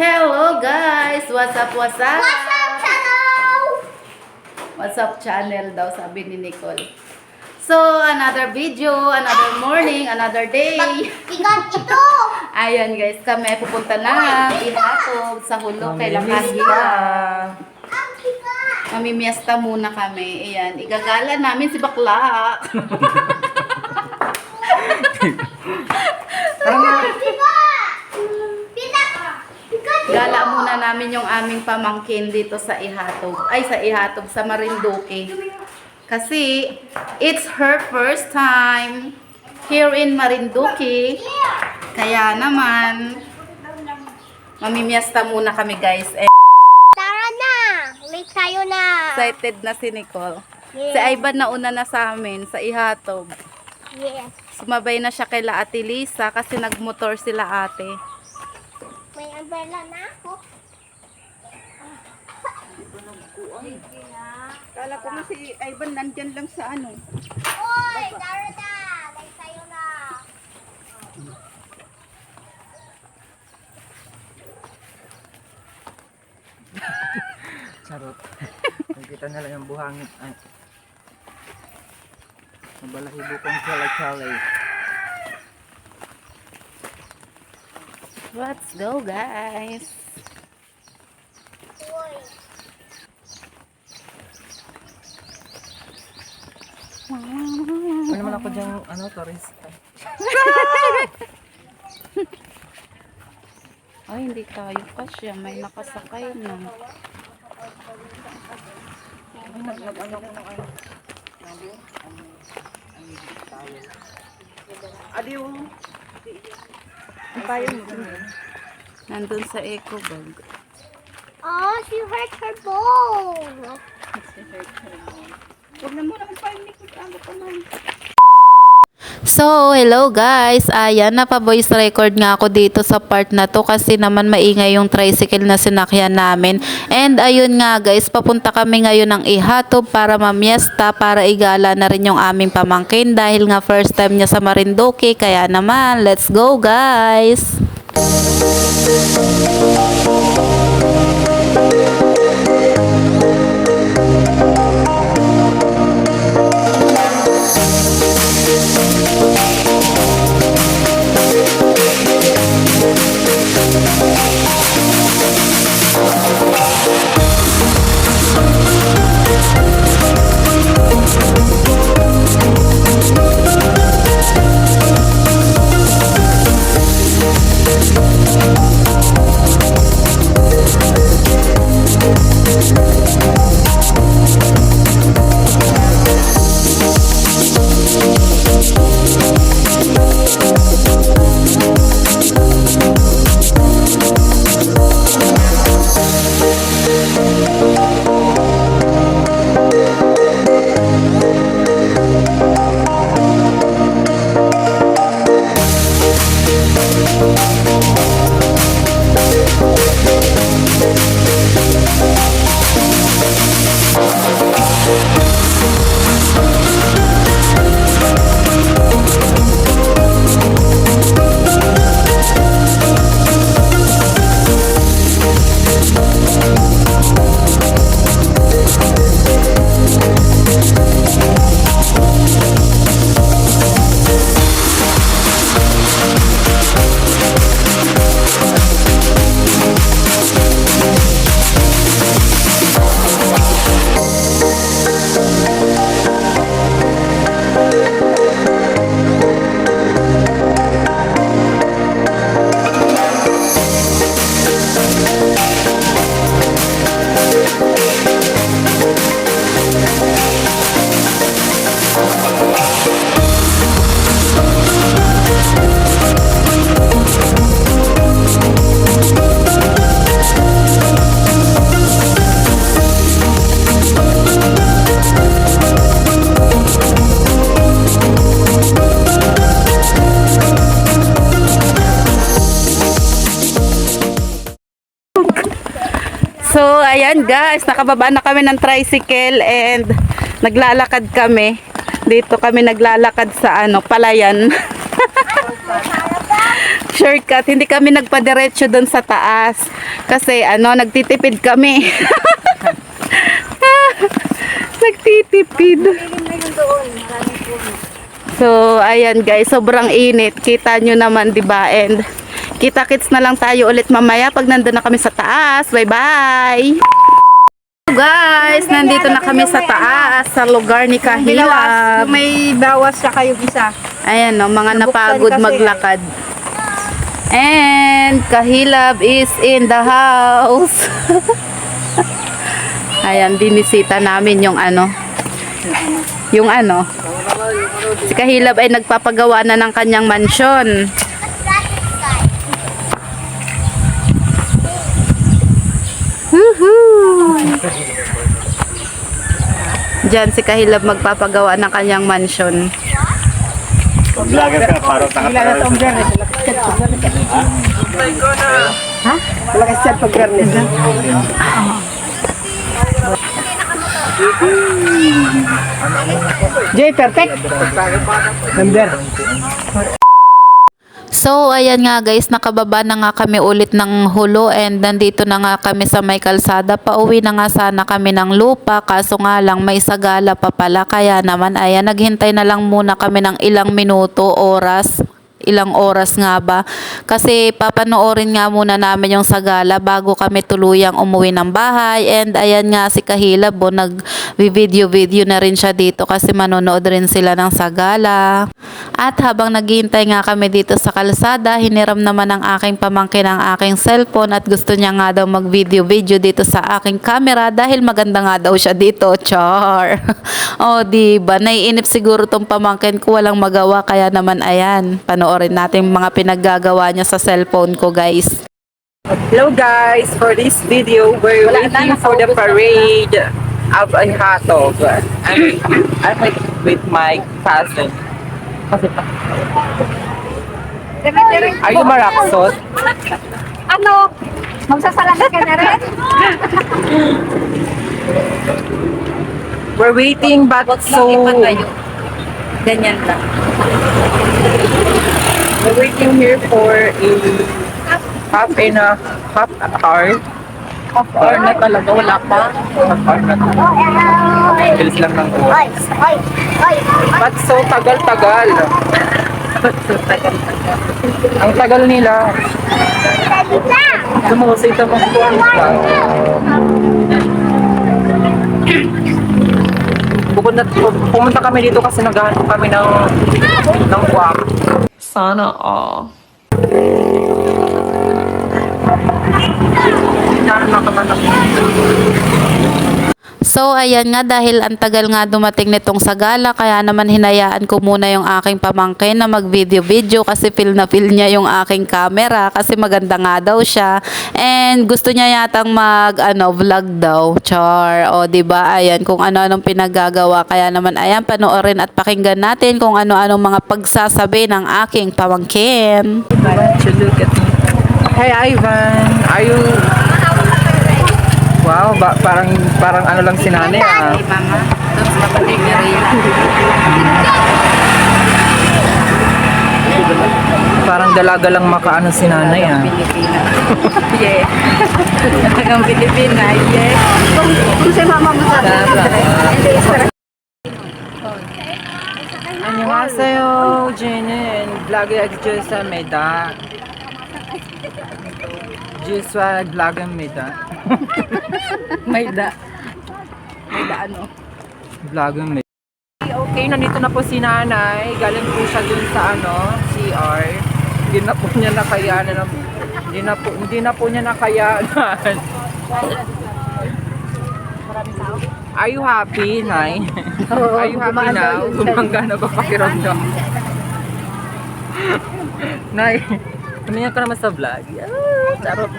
Hello guys! What's up, what's up? What's up, channel? What's up channel daw sabi ni Nicole. So, another video, another morning, another day. Bigat ito. Ayan guys, kami pupunta na ihatog sa hulo kay Lakasita. Ang bigat. Mamimiesta muna kami. Ayan, igagala namin si Bakla. Bigat. Gala muna namin yung aming pamangkin dito sa Ihatog. Ay, sa Ihatog, sa Marinduque. Kasi, it's her first time here in Marinduque. Kaya naman, mamimiesta muna kami guys. Eh, Tara na. Late tayo na. excited na si Nicole. Yes. Si Ivan nauna na sa amin, sa Ihatog. Yes. Sumabay na siya kay La Ate Lisa kasi nagmotor sila ate. May umbrella na ako. Kala ko na si Ivan nandyan lang sa ano. Oy, tara na. Late tayo na. Charot. Nakita na lang yung buhangin. Ay. Mabalahibo kong chalay-chalay. Let's go guys! Ano naman ako dyan, ano, turista. Ay, hindi tayo kasya. May nakasakay na. Ay, nag, nag, ano ko ng ano. Adiyo. Ang tayo mo dun. Nandun sa eco bag. Oh, she hurt her bone. Huwag na muna magpahin ni Ano pa man? So, hello guys. Ayan, napa-voice record nga ako dito sa part na to kasi naman maingay yung tricycle na sinakyan namin. And ayun nga guys, papunta kami ngayon ng Ihatob para mamiesta, para igala na rin yung aming pamangkin dahil nga first time niya sa Marinduque. Kaya naman, let's go guys! So, guys, nakababa na kami ng tricycle and naglalakad kami. Dito kami naglalakad sa ano, palayan. nag-shortcut. Hindi kami nagpadiretso doon sa taas. Kasi ano, nagtitipid kami. nagtitipid. So, ayan guys, sobrang init. Kita nyo naman, di ba? And kita-kits na lang tayo ulit mamaya pag nandun na kami sa taas. Bye-bye! Guys, nandito na kami sa taas, sa lugar ni Kahilab. May bawas sa kayo isa. Ayan no, mga napagod maglakad. And Kahilab is in the house. Ayan, binisita namin yung ano. Yung ano. Si Kahilab ay nagpapagawa na ng kanyang mansyon. Diyan si Kahilab magpapagawa ng kanyang mansyon. Vlogger ka. Ha? Malakas pag biyernes. Jay, perfect. Number. So, ayan nga guys, nakababa na nga kami ulit ng hulo and nandito na nga kami sa may kalsada. Pauwi na nga sana kami ng lupa, kaso nga lang may sagala pa pala. Kaya naman, ayan, naghintay na lang muna kami ng ilang minuto, oras ilang oras nga ba? Kasi papanoorin nga muna namin yung sagala bago kami tuluyang umuwi ng bahay. And ayan nga si Kahilab bo nag video video na rin siya dito kasi manonood rin sila ng sagala at habang naghihintay nga kami dito sa kalsada hiniram naman ng aking pamangkin ang aking cellphone at gusto niya nga daw mag video video dito sa aking camera dahil maganda nga daw siya dito char. Oh di ba? Naiinip siguro tong pamangkin ko walang magawa kaya naman ayan panoorin natin mga pinaggagawa niya sa cellphone ko guys Hello guys, for this video, we're waiting for the parade of a hotdog. I'm, I'm with, my cousin. Are you Maraxos? Ano? Magsasalita ka na rin? We're waiting but so... ganyan lang We're waiting here for a half in a half hour. Half hour na talaga, wala pa. Half hour na talaga. Bilis lang ng oras. But so tagal-tagal. Ang tagal nila. Sumusay sa mga form pa. Bukod na, pumunta kami dito kasi naghahanap kami ng ng guwap. Sana all. So ayan nga dahil ang tagal nga dumating nitong sagala kaya naman hinayaan ko muna yung aking pamangkin na mag video video kasi feel na feel niya yung aking camera kasi maganda nga daw siya. And gusto niya yatang mag ano vlog daw. Char. O di ba ayan kung ano-anong pinagagawa. Kaya naman ayan panoorin at pakinggan natin kung ano-anong mga pagsasabi ng aking pamangkin. Hey Ivan, are you Wow, ba, parang parang ano lang si nanay ah. Mama, tapos kapatid niya rin. Parang dalaga lang makaano si nanay ah. Pilipina. yes. Talagang Pilipina, yes. Kung si mama mo sabi. 안녕하세요, 저는 블로그 주사입니다. 주사 블로그입니다. May da. May da ano. Vlogger Okay, nandito na po si nanay. Galing po siya dun sa ano, CR. Hindi na po niya nakayanan. Hindi na po, hindi na po niya nakayanan. Are you happy, Nay? Are you happy now? Gumanga na ba pakiramdam? Nay, tumingin ka naman sa vlog. Ah, charot.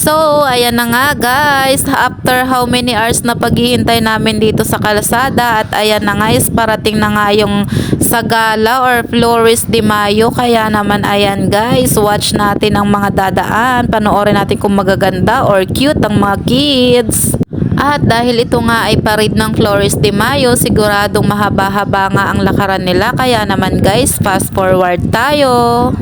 So, ayan na nga guys. After how many hours na paghihintay namin dito sa kalsada at ayan na guys, parating na nga yung Sagala or Flores de Mayo. Kaya naman ayan guys, watch natin ang mga dadaan. Panoorin natin kung magaganda or cute ang mga kids. At dahil ito nga ay parid ng Flores de Mayo, siguradong mahaba-haba nga ang lakaran nila. Kaya naman guys, fast forward tayo.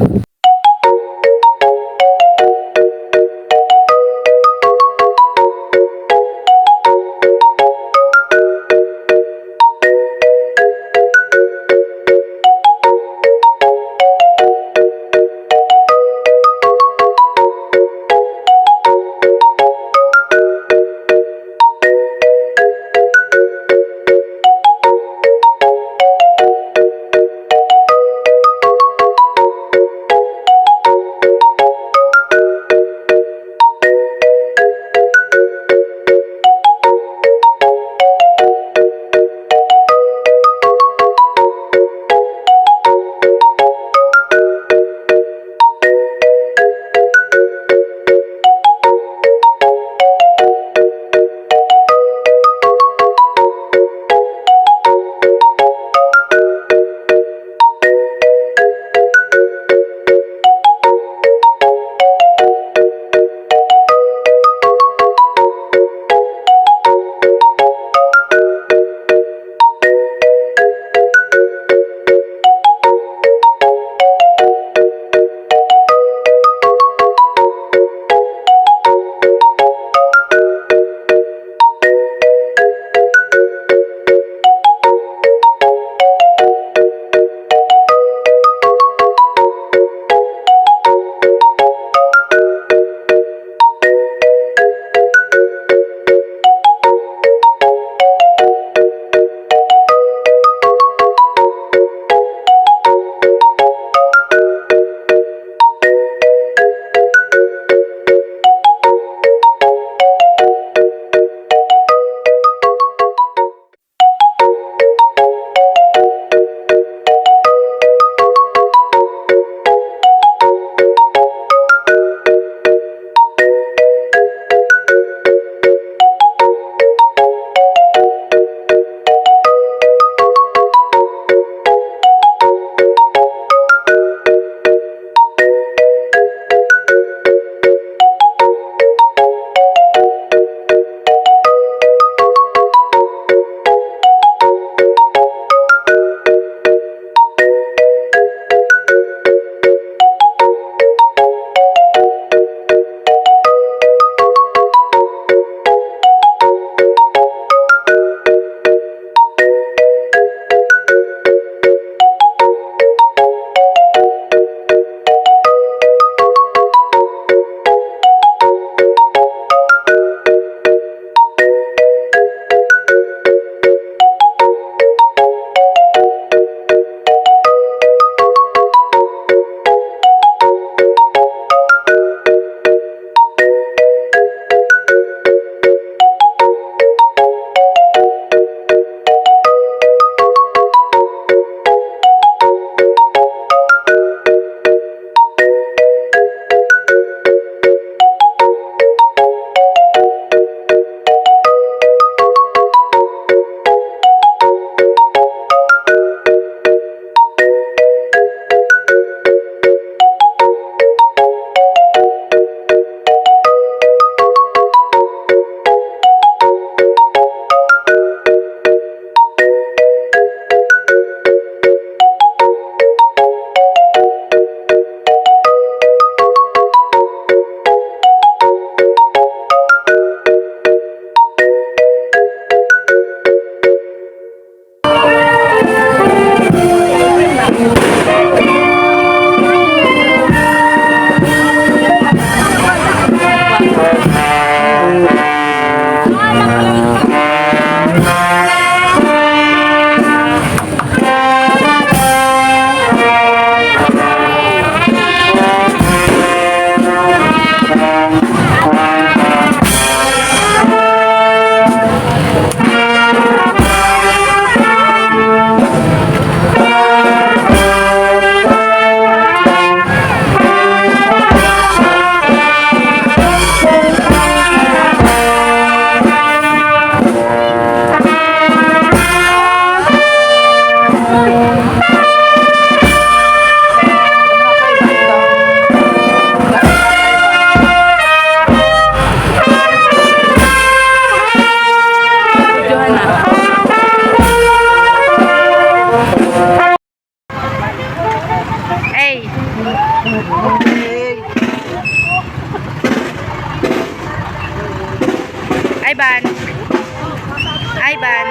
Ivan.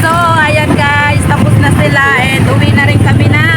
So, ayan guys, tapos na sila and uwi na rin kami na